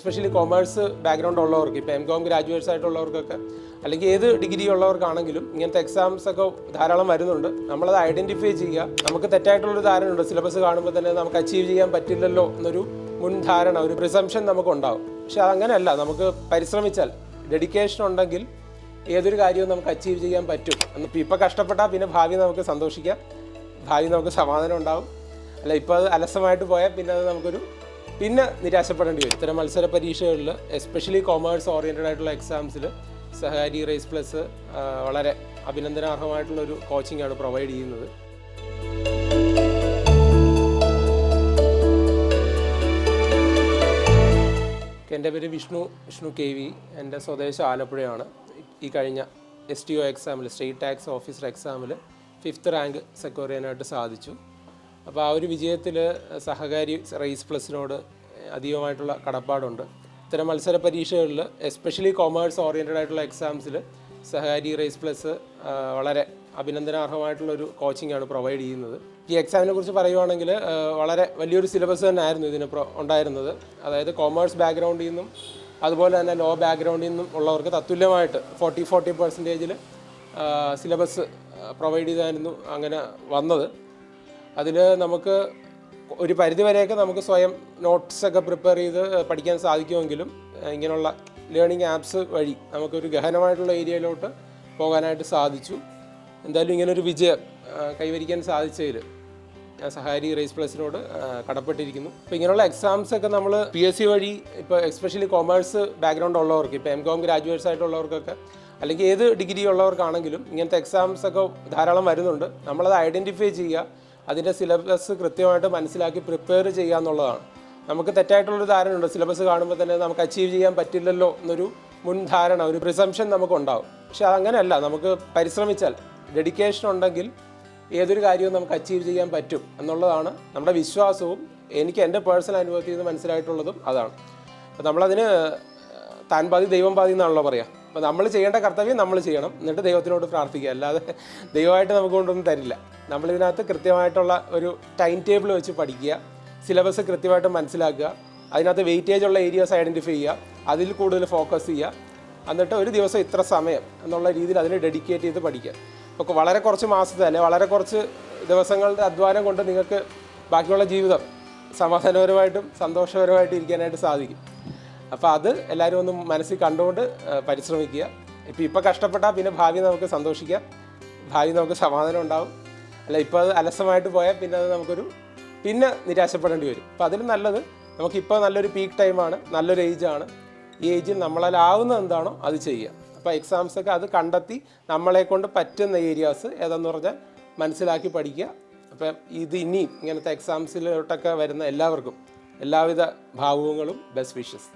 Especially commerce background ഉള്ളവർക്ക് ഇപ്പോൾ M com graduates ആയിട്ടുള്ളവർക്കൊക്കെ അല്ലെങ്കിൽ ഏത് ഡിഗ്രി ഉള്ളവർക്കാണെങ്കിലും ഇങ്ങനത്തെ എക്സാംസ് ഒക്കെ ധാരാളം വരുന്നുണ്ട്. നമ്മളത് ഐഡന്റിഫൈ ചെയ്യുക. നമുക്ക് തെറ്റായിട്ടുള്ളൊരു ധാരണയുണ്ട്. സിലബസ് കാണുമ്പോൾ തന്നെ നമുക്ക് അച്ചീവ് ചെയ്യാൻ പറ്റില്ലല്ലോ എന്നൊരു മുൻധാരണ ഒരു പ്രിസംഷൻ നമുക്കുണ്ടാവും. പക്ഷെ അതങ്ങനെയല്ല. നമുക്ക് പരിശ്രമിച്ചാൽ ഡെഡിക്കേഷൻ ഉണ്ടെങ്കിൽ ഏതൊരു കാര്യവും നമുക്ക് അച്ചീവ് ചെയ്യാൻ പറ്റും. എന്നിപ്പോൾ ഇപ്പോൾ കഷ്ടപ്പെട്ടാൽ പിന്നെ ഭാവി നമുക്ക് സന്തോഷിക്കാം. ഭാവി നമുക്ക് സമാധാനം ഉണ്ടാവും. അല്ല ഇപ്പോൾ അത് അലസമായിട്ട് പോയാൽ പിന്നെ അത് നമുക്കൊരു പിന്നെ നിരാശപ്പെടേണ്ടി വരും. ഇത്തരം മത്സര പരീക്ഷകളിൽ എസ്പെഷ്യലി കോമേഴ്സ് ഓറിയന്റഡ് ആയിട്ടുള്ള എക്സാംസിൽ സഹാരി റേസ് പ്ലസ് വളരെ അഭിനന്ദനാർഹമായിട്ടുള്ള ഒരു കോച്ചിങ് ആണ് പ്രൊവൈഡ് ചെയ്യുന്നത്. എന്റെ പേര് വിഷ്ണു വിഷ്ണു കെ വി. എന്റെ സ്വദേശം ആലപ്പുഴയാണ്. ഈ കഴിഞ്ഞ എസ് ടി ഒ എക്സാമിൽ സ്റ്റേറ്റ് ടാക്സ് ഓഫീസർ എക്സാമിൽ ഫിഫ്ത്ത് റാങ്ക് സെക്യൂർ ചെയ്യാനായിട്ട് സാധിച്ചു. അപ്പോൾ ആ ഒരു വിജയത്തിൽ സഹകാരി റേസ് പ്ലസിനോട് അധികമായിട്ടുള്ള കടപ്പാടുണ്ട്. ഇത്തരം മത്സര പരീക്ഷകളിൽ എസ്പെഷ്യലി കോമേഴ്സ് ഓറിയന്റഡ് ആയിട്ടുള്ള എക്സാംസിൽ സഹാരി റേസ് പ്ലസ് വളരെ അഭിനന്ദനാർഹമായിട്ടുള്ള ഒരു കോച്ചിങ് ആണ് പ്രൊവൈഡ് ചെയ്യുന്നത്. ഈ എക്സാമിനെ കുറിച്ച് പറയുവാണെങ്കിൽ വളരെ വലിയൊരു സിലബസ് തന്നെ ആയിരുന്നു ഇതിന് ഉണ്ടായിരുന്നത്. അതായത് കോമേഴ്സ് ബാക്ക്ഗ്രൗണ്ടിൽ നിന്നും അതുപോലെ തന്നെ ലോ ബാക്ക്ഗ്രൗണ്ടിൽ നിന്നും ഉള്ളവർക്ക് തത്തുല്യമായിട്ട് ഫോർട്ടി ഫോർട്ടി പെർസെന്റേജിൽ സിലബസ് പ്രൊവൈഡ് ചെയ്തായിരുന്നു അങ്ങനെ വന്നത്. അതിൽ നമുക്ക് ഒരു പരിധിവരെയൊക്കെ നമുക്ക് സ്വയം നോട്ട്സ് ഒക്കെ പ്രിപ്പയർ ചെയ്ത് പഠിക്കാൻ സാധിക്കുമെങ്കിലും ഇങ്ങനെയുള്ള ലേണിംഗ് ആപ്സ് വഴി നമുക്കൊരു ഗഹനമായിട്ടുള്ള ഏരിയയിലോട്ട് പോകാനായിട്ട് സാധിച്ചു. എന്തായാലും ഇങ്ങനൊരു വിജയം കൈവരിക്കാൻ സാധിച്ചതിൽ ഞാൻ സഹാരി റേസ് പ്ലസിനോട് കടപ്പെട്ടിരിക്കുന്നു. അപ്പോൾ ഇങ്ങനെയുള്ള എക്സാംസ് ഒക്കെ നമ്മൾ പി എസ് സി വഴി ഇപ്പോൾ എക്സ്പെഷ്യലി കോമേഴ്സ് ബാക്ക്ഗ്രൗണ്ട് ഉള്ളവർക്ക് ഇപ്പോൾ എം കോം ഗ്രാജുവേറ്റ്സ് ആയിട്ടുള്ളവർക്കൊക്കെ അല്ലെങ്കിൽ ഏത് ഡിഗ്രി ഉള്ളവർക്കാണെങ്കിലും ഇങ്ങനത്തെ എക്സാംസ് ഒക്കെ ധാരാളം വരുന്നുണ്ട്. നമ്മളത് ഐഡന്റിഫൈ ചെയ്യുക അതിന്റെ സിലബസ് കൃത്യമായിട്ട് മനസ്സിലാക്കി പ്രിപ്പയർ ചെയ്യുക എന്നുള്ളതാണ്. നമുക്ക് തെറ്റായിട്ടുള്ളൊരു ഉണ്ട് സിലബസ് കാണുമ്പോൾ തന്നെ നമുക്ക് അച്ചീവ് ചെയ്യാൻ പറ്റില്ലല്ലോ എന്നൊരു മുൻധാരണ ഒരു പ്രിസംഷൻ നമുക്കുണ്ടാവും പക്ഷെ അതങ്ങനെയല്ല. നമുക്ക് പരിശ്രമിച്ചാൽ ഡെഡിക്കേഷൻ ഉണ്ടെങ്കിൽ ഏതൊരു കാര്യവും നമുക്ക് അച്ചീവ് ചെയ്യാൻ പറ്റും എന്നുള്ളതാണ് നമ്മുടെ വിശ്വാസവും എനിക്ക് എന്റെ പേഴ്സണൽ അനുഭവത്തിൽ നിന്ന് മനസ്സിലായിട്ടുള്ളതും അതാണ്. അപ്പോൾ നമ്മളതിന് താൻ പാതി ദൈവം പാതി എന്നാണല്ലോ പറയുക അപ്പോൾ നമ്മൾ ചെയ്യേണ്ട കർത്തവ്യം നമ്മൾ ചെയ്യണം. എന്നിട്ട് ദൈവത്തിനോട് പ്രാർത്ഥിക്കുക. അല്ലാതെ ദൈവമായിട്ട് നമുക്ക് കൊണ്ടൊന്നും തരില്ല. നമ്മളിതിനകത്ത് കൃത്യമായിട്ടുള്ള ഒരു ടൈം ടേബിൾ വെച്ച് പഠിക്കുക. സിലബസ് കൃത്യമായിട്ട് മനസ്സിലാക്കുക. അതിനകത്ത് വെയിറ്റേജ് ഉള്ള ഏരിയാസ് ഐഡന്റിഫൈ ചെയ്യുക. അതിൽ കൂടുതൽ ഫോക്കസ് ചെയ്യുക. എന്നിട്ട് ഒരു ദിവസം ഇത്ര സമയം എന്നുള്ള രീതിയിൽ അതിനെ ഡെഡിക്കേറ്റ് ചെയ്ത് പഠിക്കുക. അപ്പോൾ വളരെ കുറച്ച് മാസത്തെ അല്ലെ വളരെ കുറച്ച് ദിവസങ്ങളുടെ അധ്വാനം കൊണ്ട് നിങ്ങൾക്ക് ബാക്കിയുള്ള ജീവിതം സമാധാനപരമായിട്ടും സന്തോഷപരമായിട്ടും ഇരിക്കാനായിട്ട് സാധിക്കും. അപ്പോൾ അത് എല്ലാവരും ഒന്ന് മനസ്സിൽ കണ്ടുകൊണ്ട് പരിശ്രമിക്കുക. ഇപ്പം ഇപ്പം കഷ്ടപ്പെട്ടാൽ പിന്നെ ഭാവി നമുക്ക് സന്തോഷിക്കാം. ഭാവി നമുക്ക് സമാധാനം ഉണ്ടാവും. അല്ല ഇപ്പോൾ അത് അലസമായിട്ട് പോയാൽ പിന്നെ അത് നമുക്കൊരു പിന്നെ നിരാശപ്പെടേണ്ടി വരും. അപ്പോൾ അതിലും നല്ലത് നമുക്കിപ്പോൾ നല്ലൊരു പീക്ക് ടൈമാണ് നല്ലൊരു ഏജാണ് ഈ ഏജിൽ ആവുന്നത് എന്താണോ അത് ചെയ്യുക. അപ്പോൾ എക്സാംസ് ഒക്കെ അത് കണ്ടെത്തി നമ്മളെ കൊണ്ട് പറ്റുന്ന ഏരിയാസ് ഏതാന്ന് പറഞ്ഞാൽ മനസ്സിലാക്കി പഠിക്കുക. അപ്പം ഇത് ഇനിയും ഇങ്ങനത്തെ എക്സാംസിലോട്ടൊക്കെ വരുന്ന എല്ലാവർക്കും എല്ലാവിധ ഭാവുകങ്ങളും ബെസ്റ്റ് വിഷസ്